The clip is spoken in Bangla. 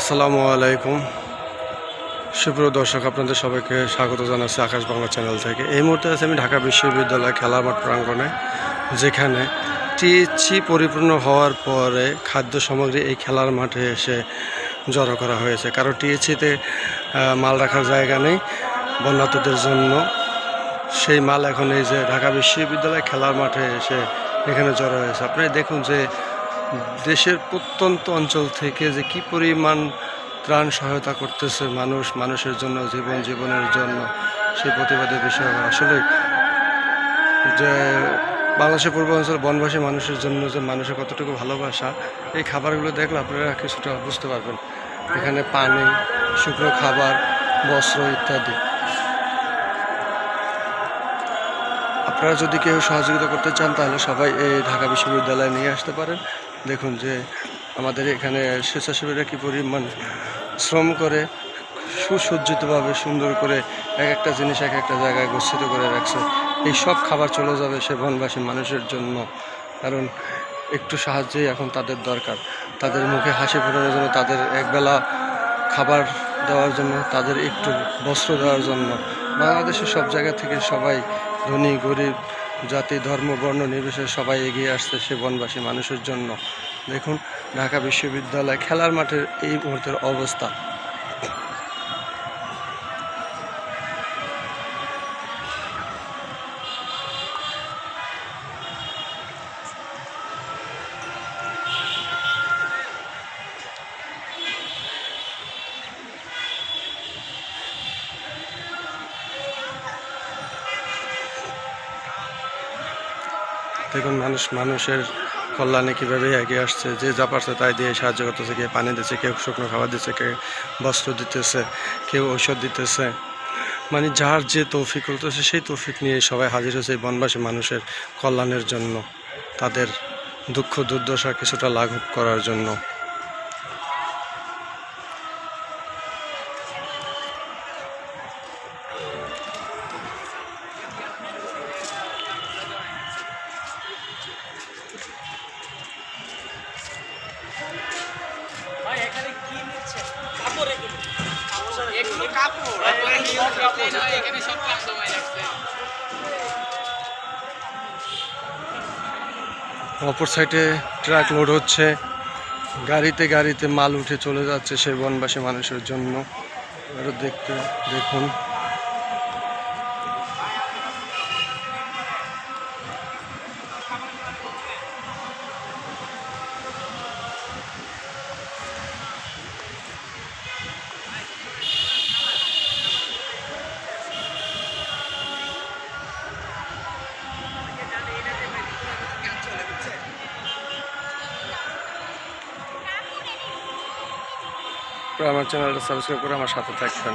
আসসালামু আলাইকুম। সুপ্রিয় দর্শক, আপনাদের সবাইকে স্বাগত জানাচ্ছি আকাশ বাংলা চ্যানেল থেকে। এই মুহূর্তে আছে আমি ঢাকা বিশ্ববিদ্যালয় খেলার মাঠ প্রাঙ্গণে, যেখানে টিএচি পরিপূর্ণ হওয়ার পরে খাদ্য সামগ্রী এই খেলার মাঠে এসে জড়ো করা হয়েছে। কারণ টিএচিতে মাল রাখার জায়গা নেই বন্যাতদের জন্য। সেই মাল এখন এই যে ঢাকা বিশ্ববিদ্যালয় খেলার মাঠে এসে এখানে জড়ো হয়েছে। আপনি দেখুন যে দেশের প্রত্যন্ত অঞ্চল থেকে যে কি পরিমাণ ত্রাণ সহায়তা করতেছে মানুষ, মানুষের জন্য, জীবন, জীবনের জন্য, সেই প্রতিবাদের বিষয়। আসলে যে বাংলাদেশের পূর্বাঞ্চল বনবাসী মানুষের জন্য যে মানুষের কতটুকু ভালোবাসা, এই খাবারগুলো দেখলে আপনারা কিছুটা বুঝতে পারবেন। এখানে পানি, শুকনো খাবার, বস্ত্র ইত্যাদি। আপনারা যদি কেউ সহযোগিতা করতে চান, তাহলে সবাই এই ঢাকা বিশ্ববিদ্যালয়ে নিয়ে আসতে পারেন। দেখুন যে আমাদের এখানে স্বেচ্ছাসেবীরা কী পরিমাণ শ্রম করে, সুসজ্জিতভাবে সুন্দর করে এক একটা জিনিস এক একটা জায়গায় গচ্ছিত করে রাখছে। এই সব খাবার চলে যাবে সে বনবাসী মানুষের জন্য। কারণ একটু সাহায্যই এখন তাদের দরকার। তাদের মুখে হাসি ফোটানোর জন্য, তাদের একবেলা খাবার দেওয়ার জন্য, তাদের একটু বস্ত্র দেওয়ার জন্য। বাংলাদেশের সব জায়গা থেকে সবাই ধনী, গরিব জাতি, ধর্ম, বর্ণ নির্বিশেষে সবাই এগিয়ে আসছে সে বনবাসী মানুষের জন্য। দেখুন, ঢাকা বিশ্ববিদ্যালয় খেলার মাঠের এই মুহূর্তের অবস্থা। দেখুন মানুষ, মানুষের কল্যাণে কীভাবে এগিয়ে আসছে, যে যা পারছে তাই দিয়ে সাহায্য করতেছে কেউ পানি দিচ্ছে, কেউ শুকনো খাবার দিচ্ছে কেউ বস্ত্র দিতেছে, কেউ ঔষধ দিতেছে। মানে যার যে তৌফিক করতেছে, সেই তৌফিক নিয়ে সবাই হাজির হয়েছে এই বনবাসী মানুষের কল্যাণের জন্য, তাদের দুঃখ দুর্দশা কিছুটা লাঘব করার জন্য। অপর সাইডে ট্রাক লোড হচ্ছে। গাড়িতে গাড়িতে মাল উঠে চলে যাচ্ছে সেই বনবাসী মানুষের জন্য। দেখতে দেখুন। আপনারা আমার চ্যানেলটা সাবস্ক্রাইব করে আমার সাথে থাকবেন।